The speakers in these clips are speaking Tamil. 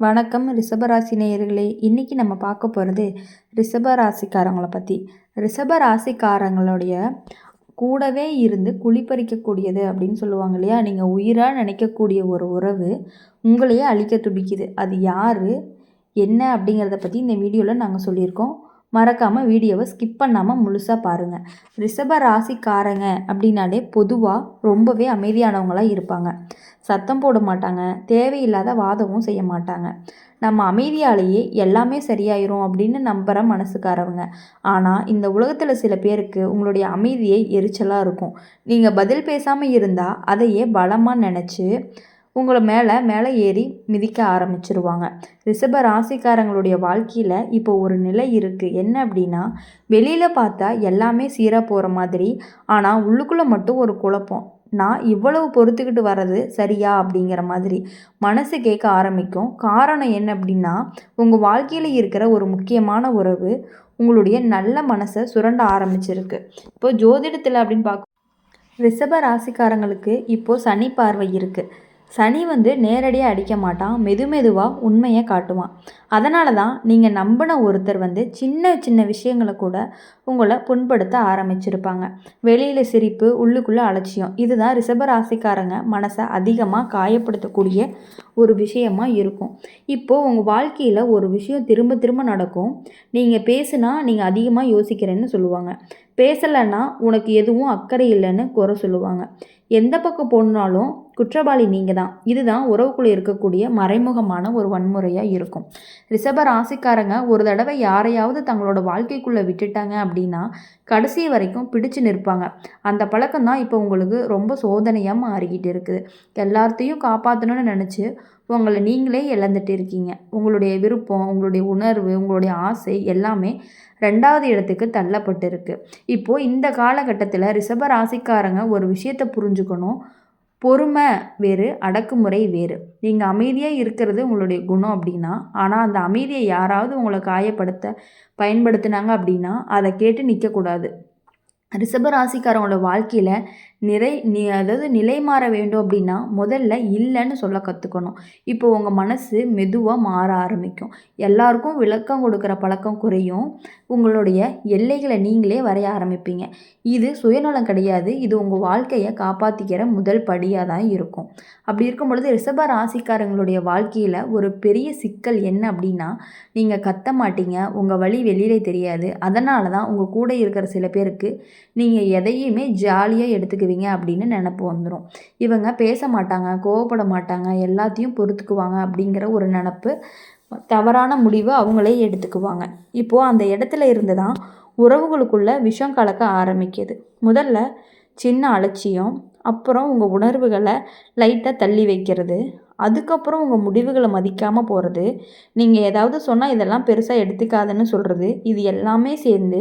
வணக்கம் ரிஷபராசி நேயர்களே. இன்றைக்கி நம்ம பார்க்க போகிறது ரிஷபராசிக்காரங்களை பற்றி ரிஷபராசிக்காரங்களுடைய கூடவே இருந்து குளிப்பறிக்கக்கூடியது அப்படின்னு சொல்லுவாங்க இல்லையா? நீங்கள் உயிராக நினைக்கக்கூடிய ஒரு உறவு உங்களையே அழிக்க துடிக்குது. அது யார்? என்ன அப்படிங்கிறத பற்றி இந்த வீடியோவில் நாங்கள் சொல்லியிருக்கோம். மறக்காமல் வீடியோவை ஸ்கிப் பண்ணாமல் முழுசாக பாருங்கள் ரிஷப ராசிக்காரங்க அப்படின்னாலே பொதுவாக ரொம்பவே அமைதியானவங்களாக இருப்பாங்க. சத்தம் போட மாட்டாங்க. தேவையில்லாத வாதமும் செய்ய மாட்டாங்க. நம்ம அமைதியாலேயே எல்லாமே சரியாயிரும் அப்படின்னு நம்புகிற மனசுக்காரவங்க. ஆனால் இந்த உலகத்தில் சில பேருக்கு உங்களுடைய அமைதியை எரிச்சலாக இருக்கும். நீங்கள் பதில் பேசாமல் இருந்தால் அதையே பலமாக நினச்சி உங்களை மேலே மேலே ஏறி மிதிக்க ஆரம்பிச்சிருவாங்க. ரிஷப ராசிக்காரங்களுடைய வாழ்க்கையில் இப்போ ஒரு நிலை இருக்குது என்ன அப்படின்னா வெளியில் பார்த்தா எல்லாமே சீராக போகிற மாதிரி ஆனால் உள்ளுக்குள்ளே மட்டும் ஒரு குழப்பம். நான் இவ்வளவு பொறுத்துக்கிட்டு வர்றது சரியா அப்படிங்கிற மாதிரி மனசு கேட்க ஆரம்பிக்கும். காரணம் என்ன அப்படின்னா உங்கள் வாழ்க்கையில் இருக்கிற ஒரு முக்கியமான உறவு உங்களுடைய நல்ல மனசை சுரண்ட ஆரம்பிச்சிருக்கு. இப்போ ஜோதிடத்தில் அப்படின்னு பார்க்க ரிஷப ராசிக்காரங்களுக்கு இப்போது சனி பார்வை இருக்குது சனி வந்து நேரடியாக அடிக்க மாட்டான் மெது மெதுவாக உண்மையை காட்டுவான். அதனால தான் நீங்கள் நம்பின ஒருத்தர் வந்து சின்ன சின்ன விஷயங்களை கூட உங்களை புண்படுத்த ஆரம்பிச்சிருப்பாங்க. வெளியில் சிரிப்பு உள்ளுக்குள்ளே அலட்சியம் இதுதான் ரிஷபராசிக்காரங்க மனசை அதிகமாக காயப்படுத்தக்கூடிய ஒரு விஷயமா இருக்கும். இப்போது உங்கள் வாழ்க்கையில் ஒரு விஷயம் திரும்ப திரும்ப நடக்கும். நீங்கள் பேசுனா நீங்கள் அதிகமாக யோசிக்கிறேன்னு சொல்லுவாங்க. பேசலைன்னா உனக்கு எதுவும் அக்கறை இல்லைன்னு குறை சொல்லுவாங்க. எந்த பக்கம் போனாலும் குற்றவாளி நீங்கள் தான் இதுதான் உறவுக்குள்ளே இருக்கக்கூடிய மறைமுகமான ஒரு வன்முறையாக இருக்கும். ரிஷப ராசிக்காரங்க ஒரு தடவை யாரையாவது தங்களோட வாழ்க்கைக்குள்ளே விட்டுட்டாங்க அப்படின்னா கடைசி வரைக்கும் பிடிச்சு நிற்பாங்க. அந்த பழக்கம் தான் இப்போ உங்களுக்கு ரொம்ப சோதனையாக மாறிக்கிட்டு இருக்குது. எல்லாத்தையும் காப்பாற்றணும்னு நினச்சி உங்களை நீங்களே இழந்துட்டு இருக்கீங்க. உங்களுடைய விருப்பம் உங்களுடைய உணர்வு உங்களுடைய ஆசை எல்லாமே ரெண்டாவது இடத்துக்கு தள்ளப்பட்டு இருக்குது இப்போது இந்த காலகட்டத்தில் ரிஷப ராசிக்காரங்க ஒரு விஷயத்தை புரிஞ்சுக்கணும். பொறுமை வேறு அடக்குமுறை வேறு. நீங்கள் அமைதியாக இருக்கிறது உங்களுடைய குணம் அப்படின்னா ஆனால் அந்த அமைதியை யாராவது உங்களை காயப்படுத்த பயன்படுத்தினாங்க அப்படின்னா அதை கேட்டு நிற்கக்கூடாது ரிஷபராசிக்காரங்களோட வாழ்க்கையில் நிறை நி அதாவது நிலை மாற வேண்டும் அப்படின்னா முதல்ல இல்லைன்னு சொல்ல கற்றுக்கணும் இப்போ உங்கள் மனசு மெதுவாக மாற ஆரம்பிக்கும். எல்லாருக்கும் விளக்கம் கொடுக்குற பழக்கம் குறையும். உங்களுடைய எல்லைகளை நீங்களே வரைய ஆரம்பிப்பீங்க. இது சுயநலம் கிடையாது. இது உங்கள் வாழ்க்கையை காப்பாற்றிக்கிற முதல் படியாக தான் இருக்கும். அப்படி இருக்கும் பொழுது ரிஷப ராசிக்காரங்களுடைய வாழ்க்கையில் ஒரு பெரிய சிக்கல் என்ன அப்படின்னா நீங்கள் கத்த மாட்டீங்க. உங்கள் வழி வெளியிலே தெரியாது. அதனால தான் உங்கள் கூட இருக்கிற சில பேருக்கு நீங்கள் எதையுமே ஜாலியாக எடுத்துக்குவீங்க அப்படின்னு நினப்பு வந்துடும் இவங்க பேச மாட்டாங்க கோவப்பட மாட்டாங்க எல்லாத்தையும் பொறுத்துக்குவாங்க அப்படிங்கிற ஒரு நினப்பு தவறான முடிவு அவங்களே எடுத்துக்குவாங்க. இப்போது அந்த இடத்துல இருந்து தான் உறவுகளுக்குள்ள விஷம் கலக்க ஆரம்பிக்குது. முதல்ல சின்ன அலட்சியம் அப்புறம் உங்கள் உணர்வுகளை லைட்டாக தள்ளி வைக்கிறது அதுக்கப்புறம் உங்கள் முடிவுகளை மதிக்காமல் போகிறது நீங்கள் ஏதாவது சொன்னால் இதெல்லாம் பெருசாக எடுத்துக்காதுன்னு சொல்கிறது இது எல்லாமே சேர்ந்து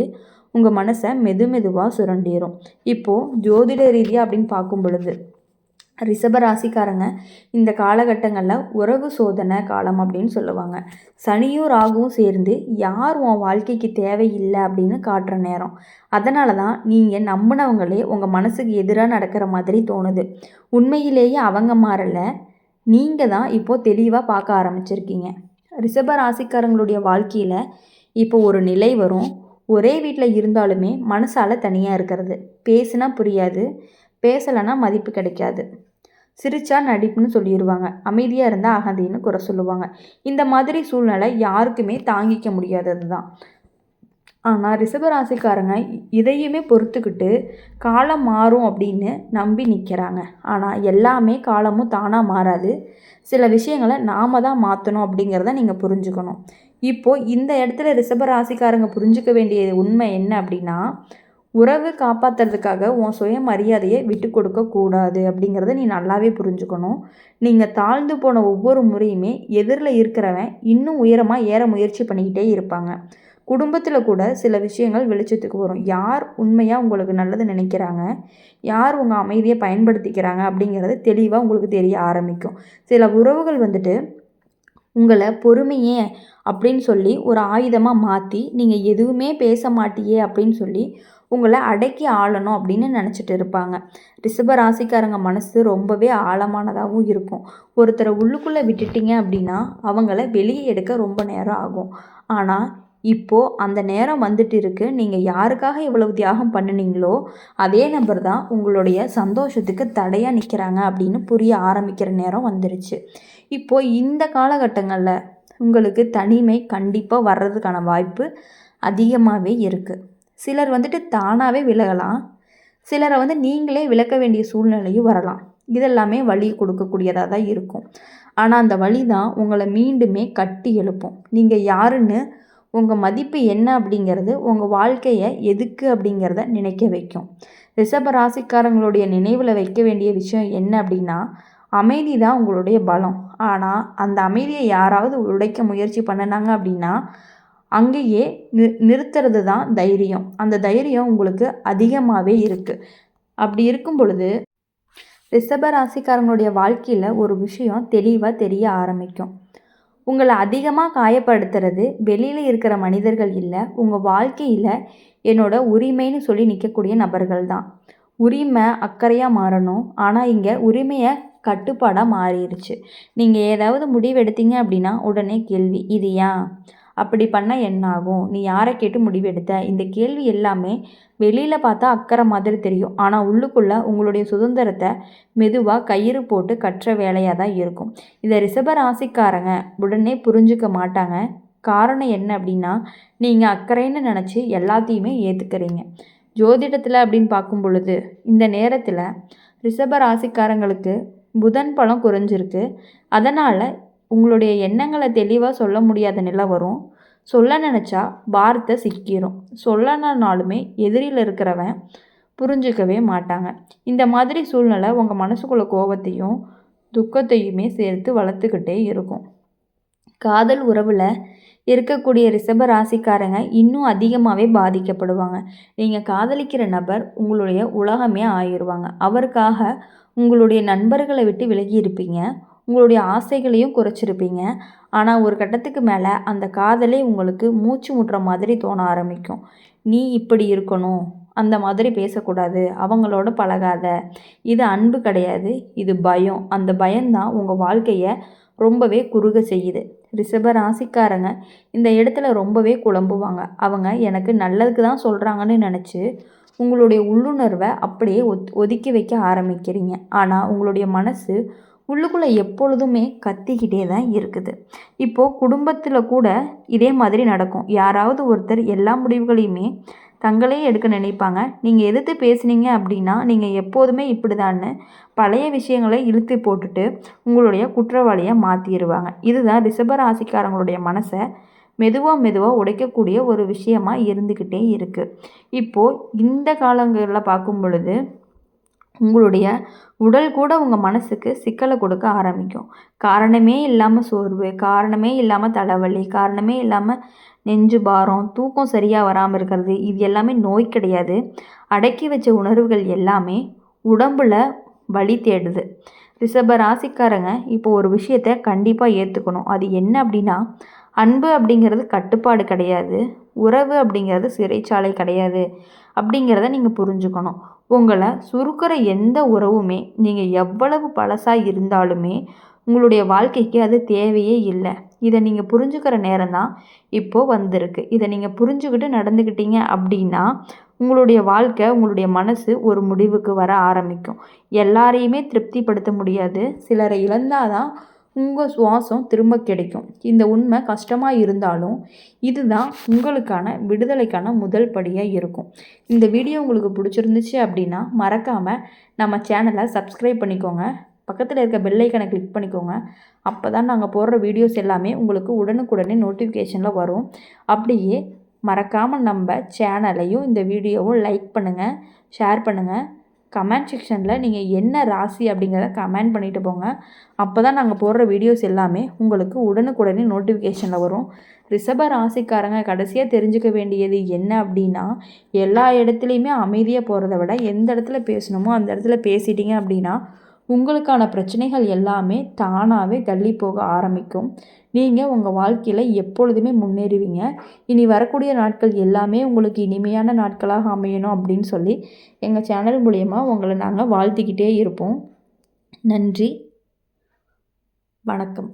உங்கள் மனசை மெது மெதுவாக சுரண்டிடும் இப்போது ஜோதிட ரீதியாக அப்படின்னு பார்க்கும் பொழுது ரிஷபராசிக்காரங்க இந்த காலகட்டங்களில் உறவு சோதனை காலம் அப்படின்னு சொல்லுவாங்க. சனியும் ராகுவும் சேர்ந்து யார் உன் வாழ்க்கைக்கு தேவையில்லை அப்படின்னு காட்டுற நேரம். அதனால தான் நீங்கள் நம்பினவங்களே உங்கள் மனசுக்கு எதிராக நடக்கிற மாதிரி தோணுது. உண்மையிலேயே அவங்க மாறலை நீங்கள் தான் இப்போது தெளிவாக பார்க்க ஆரம்பிச்சிருக்கீங்க. ரிஷபராசிக்காரங்களுடைய வாழ்க்கையில் இப்போ ஒரு நிலை வரும். ஒரே வீட்டில் இருந்தாலுமே மனசால் தனியாக இருக்கிறது. பேசுனா புரியாது பேசலைன்னா மதிப்பு கிடைக்காது. சிரிச்சா நடிப்புன்னு சொல்லிடுவாங்க அமைதியாக இருந்தால் அகந்தின்னு குறை சொல்லுவாங்க. இந்த மாதிரி சூழ்நிலை யாருக்குமே தாங்கிக்க முடியாதது தான் ஆனால் ரிஷபராசிக்காரங்க இதையுமே பொறுத்துக்கிட்டு காலம் மாறும் அப்படின்னு நம்பி நிற்கிறாங்க ஆனால் எல்லாமே காலமும் தானாக மாறாது. சில விஷயங்களை நாம் தான் மாற்றணும் அப்படிங்கிறத நீங்கள் புரிஞ்சுக்கணும். இப்போது இந்த இடத்துல ரிஷபராசிக்காரங்க புரிஞ்சுக்க வேண்டிய உண்மை என்ன அப்படின்னா உறவு காப்பாற்றுறதுக்காக உன் சுயமரியாதையை விட்டு கொடுக்கக்கூடாது அப்படிங்கிறத நீ நல்லாவே புரிஞ்சுக்கணும். நீங்கள் தாழ்ந்து போன ஒவ்வொரு முறையுமே எதிரில் இருக்கிறவன் இன்னும் உயரமாக ஏற முயற்சி பண்ணிக்கிட்டே இருப்பாங்க. குடும்பத்தில் கூட சில விஷயங்கள் வெளிச்சத்துக்கு வரும். யார் உண்மையாக உங்களுக்கு நல்லது நினைக்கிறாங்க? யார் உங்கள் அமைதியை பயன்படுத்திக்கிறாங்க அப்படிங்கிறது தெளிவாக உங்களுக்கு தெரிய ஆரம்பிக்கும். சில உறவுகள் வந்துட்டு உங்களை பொறுமையே அப்படின்னு சொல்லி ஒரு ஆயுதமாக மாற்றி நீங்கள் எதுவுமே பேச மாட்டியே அப்படின்னு சொல்லி உங்களை அடக்கி ஆளணும் அப்படின்னு நினச்சிட்டு இருப்பாங்க. ரிஷப ராசிக்காரங்க மனசு ரொம்பவே ஆழமானதாகவும் இருக்கும். ஒருத்தரை உள்ளுக்குள்ளே விட்டுட்டீங்க அப்படின்னா அவங்கள வெளியே எடுக்க ரொம்ப நேரம் ஆகும். ஆனால் இப்போது அந்த நேரம் வந்துட்டு இருக்கு. நீங்கள் யாருக்காக இவ்வளவு தியாகம் பண்ணினீங்களோ அதே நபர் தான் உங்களுடைய சந்தோஷத்துக்கு தடையாக நிற்கிறாங்க அப்படின்னு புரிய ஆரம்பிக்கிற நேரம் வந்துருச்சு. இப்போது இந்த காலகட்டங்களில் உங்களுக்கு தனிமை கண்டிப்பாக வர்றதுக்கான வாய்ப்பு அதிகமாகவே இருக்குது சிலர் வந்துட்டு தானாகவே விலகலாம். சிலரை வந்து நீங்களே விளக்க வேண்டிய சூழ்நிலையும் வரலாம். இதெல்லாமே வழி கொடுக்கக்கூடியதாக தான் இருக்கும். ஆனால் அந்த வழி தான் உங்களை மீண்டுமே கட்டி எழுப்பும். நீங்கள் யாருன்னு உங்கள் மதிப்பு என்ன அப்படிங்கிறது உங்கள் வாழ்க்கையை எதுக்கு அப்படிங்கிறத நினைக்க வைக்கும். ரிஷப ராசிக்காரங்களுடைய நினைவில் வைக்க வேண்டிய விஷயம் என்ன அப்படின்னா அமைதி தான் உங்களுடைய பலம். ஆனால் அந்த அமைதியை யாராவது உடைக்க முயற்சி பண்ணினாங்க அப்படின்னா அங்கேயே நி நிறுத்துறது தான் தைரியம். அந்த தைரியம் உங்களுக்கு அதிகமாகவே இருக்குது அப்படி இருக்கும் பொழுது ரிஷப ராசிக்காரங்களுடைய வாழ்க்கையில் ஒரு விஷயம் தெளிவாக தெரிய ஆரம்பிக்கும். உங்களை அதிகமாக காயப்படுத்துறது வெளியில் இருக்கிற மனிதர்கள் இல்லை உங்கள் வாழ்க்கையில் என்னோட உரிமைன்னு சொல்லி நிற்கக்கூடிய நபர்கள் தான். உரிமை அக்கறையாக மாறணும். ஆனால் இங்கே உரிமையை கட்டுப்பாடாக மாறிடுச்சு நீங்கள் ஏதாவது முடிவெடுத்தீங்க அப்படின்னா உடனே கேள்வி இது ஏன்? அப்படி பண்ணால் என்ன ஆகும்? நீ யாரை கேட்டு முடிவெடுத்த? இந்த கேள்வி எல்லாமே வெளியில் பார்த்தா அக்கறை மாதிரி தெரியும். ஆனால் உள்ளுக்குள்ளே உங்களுடைய சுதந்திரத்தை மெதுவாக கயிறு போட்டு கற்ற வேலையாக தான் இருக்கும். இதை ரிஷப ராசிக்காரங்க உடனே புரிஞ்சுக்க மாட்டாங்க. காரணம் என்ன அப்படின்னா நீங்கள் அக்கறைன்னு நினச்சி எல்லாத்தையுமே ஏற்றுக்கிறீங்க ஜோதிடத்தில் அப்படின்னு பார்க்கும் பொழுது இந்த நேரத்தில் ரிஷப ராசிக்காரங்களுக்கு புதன் பழம் குறைஞ்சிருக்கு. அதனால் உங்களுடைய எண்ணங்களை தெளிவாக சொல்ல முடியாத நிலை வரும். சொல்ல நினச்சா வார்த்தை சிக்கிரும். சொல்லணுன்னாலுமே எதிரியில் இருக்கிறவன் புரிஞ்சிக்கவே மாட்டாங்க. இந்த மாதிரி சூழ்நிலை உங்கள் மனசுக்குள்ள கோபத்தையும் துக்கத்தையுமே சேர்த்து வளர்த்துக்கிட்டே இருக்கும். காதல் உறவில் இருக்கக்கூடிய ரிஷப ராசிக்காரங்க இன்னும் அதிகமாகவே பாதிக்கப்படுவாங்க. நீங்கள் காதலிக்கிற நபர் உங்களுடைய உலகமே ஆயிடுவாங்க. அவருக்காக உங்களுடைய நண்பர்களை விட்டு விலகி இருப்பீங்க. உங்களுடைய ஆசைகளையும் குறைச்சிருப்பீங்க. ஆனால் ஒரு கட்டத்துக்கு மேலே அந்த காதலே உங்களுக்கு மூச்சு முட்டுற மாதிரி தோண ஆரம்பிக்கும். நீ இப்படி இருக்கணும். அந்த மாதிரி பேசக்கூடாது. அவங்களோட பழகாத. இது அன்பு கிடையாது. இது பயம். அந்த பயம்தான் உங்கள் வாழ்க்கையை ரொம்பவே குறுக செய்யுது. ரிஷப ராசிக்காரங்க இந்த இடத்துல ரொம்பவே குழம்புவாங்க. அவங்க எனக்கு நல்லதுக்கு தான் சொல்கிறாங்கன்னு நினச்சி உங்களுடைய உள்ளுணர்வை அப்படியே ஒத் ஒதுக்கி வைக்க ஆரம்பிக்கிறீங்க. ஆனால் உங்களுடைய மனசு உள்ளுக்குள்ளே எப்பொழுதுமே கத்திக்கிட்டே தான் இருக்குது. இப்போது குடும்பத்தில் கூட இதே மாதிரி நடக்கும். யாராவது ஒருத்தர் எல்லா முடிவுகளையுமே தங்களே எடுக்க நினைப்பாங்க. நீங்கள் எதிர்த்து பேசுனீங்க அப்படின்னா நீங்கள் எப்போதுமே இப்படி தான்னு பழைய விஷயங்களை இழுத்து போட்டுட்டு உங்களுடைய குற்றவாளியை மாற்றிடுவாங்க இதுதான் ரிஷபராசிக்காரங்களுடைய மனசை மெதுவாக மெதுவாக உடைக்கக்கூடிய ஒரு விஷயமா இருந்துக்கிட்டே இருக்குது இப்போது இந்த காலங்களில் பார்க்கும் பொழுது உங்களுடைய உடல் கூட உங்கள் மனசுக்கு சிக்கலை கொடுக்க ஆரம்பிக்கும். காரணமே இல்லாமல் சோர்வு காரணமே இல்லாமல் தலைவலி காரணமே இல்லாமல் நெஞ்சு பாரம் தூக்கம் சரியாக வராமல் இருக்கிறது இது எல்லாமே நோய் கிடையாது. அடக்கி வச்ச உணர்வுகள் எல்லாமே உடம்பில் வழி தேடுது. ரிஷப ராசிக்காரங்க இப்போ ஒரு விஷயத்த கண்டிப்பாக ஏற்றுக்கணும் அது என்ன அப்படின்னா அன்பு அப்படிங்கிறது கட்டுப்பாடு கிடையாது. உறவு அப்படிங்கிறது சிறைச்சாலை கிடையாது. அப்படிங்கிறத நீங்கள் புரிஞ்சுக்கணும். உங்களை சுருக்கிற எந்த உறவுமே நீங்கள் எவ்வளவு பழசாக இருந்தாலுமே உங்களுடைய வாழ்க்கைக்கு அது தேவையே இல்லை. இதை நீங்கள் புரிஞ்சுக்கிற நேரம் தான் இப்போது வந்திருக்கு. இதை நீங்கள் புரிஞ்சுக்கிட்டு நடந்துக்கிட்டீங்க அப்படின்னா உங்களுடைய வாழ்க்கை உங்களுடைய மனசு ஒரு முடிவுக்கு வர ஆரம்பிக்கும். எல்லாரையுமே திருப்திப்படுத்த முடியாது. சிலரை இழந்தால் தான் உங்கள் சுவாசம் திரும்ப கிடைக்கும். இந்த உண்மை கஷ்டமாக இருந்தாலும் இதுதான் உங்களுக்கான விடுதலைக்கான முதல் படியாக இருக்கும். இந்த வீடியோ உங்களுக்கு பிடிச்சிருந்துச்சு அப்படின்னா மறக்காமல் நம்ம சேனலை சப்ஸ்கிரைப் பண்ணிக்கோங்க. பக்கத்தில் இருக்க பெல்லைக்கனை கிளிக் பண்ணிக்கோங்க. அப்போ தான் நாங்கள் போடுற வீடியோஸ் எல்லாமே உங்களுக்கு உடனுக்குடனே நோட்டிஃபிகேஷனில் வரும். அப்படியே மறக்காமல் நம்ம சேனலையும் இந்த வீடியோவும் லைக் பண்ணுங்கள் ஷேர் பண்ணுங்கள் கமெண்ட் செக்ஷனில் நீங்கள் என்ன ராசி அப்படிங்கிறத கமெண்ட் பண்ணிவிட்டு போங்க. அப்போ தான் நாங்கள் போடுற வீடியோஸ் எல்லாமே உங்களுக்கு உடனுக்குடனே நோட்டிஃபிகேஷனில் வரும். ரிஷப ராசிக்காரங்க கடைசியாக தெரிஞ்சுக்க வேண்டியது என்ன அப்படின்னா எல்லா இடத்துலையுமே அமைதியாக போகிறத விட எந்த இடத்துல பேசணுமோ அந்த இடத்துல பேசிட்டீங்க அப்படின்னா உங்களுக்கான பிரச்சனைகள் எல்லாமே தானாகவே தள்ளி போக ஆரம்பிக்கும். நீங்கள் உங்கள் வாழ்க்கையில் எப்பொழுதுமே முன்னேறுவீங்க. இனி வரக்கூடிய நாட்கள் எல்லாமே உங்களுக்கு இனிமையான நாட்களாக அமையணும் அப்படின்னு சொல்லி எங்கள் சேனல் மூலயமா உங்களை நாங்கள் வாழ்த்திக்கிட்டே இருப்போம். நன்றி. வணக்கம்.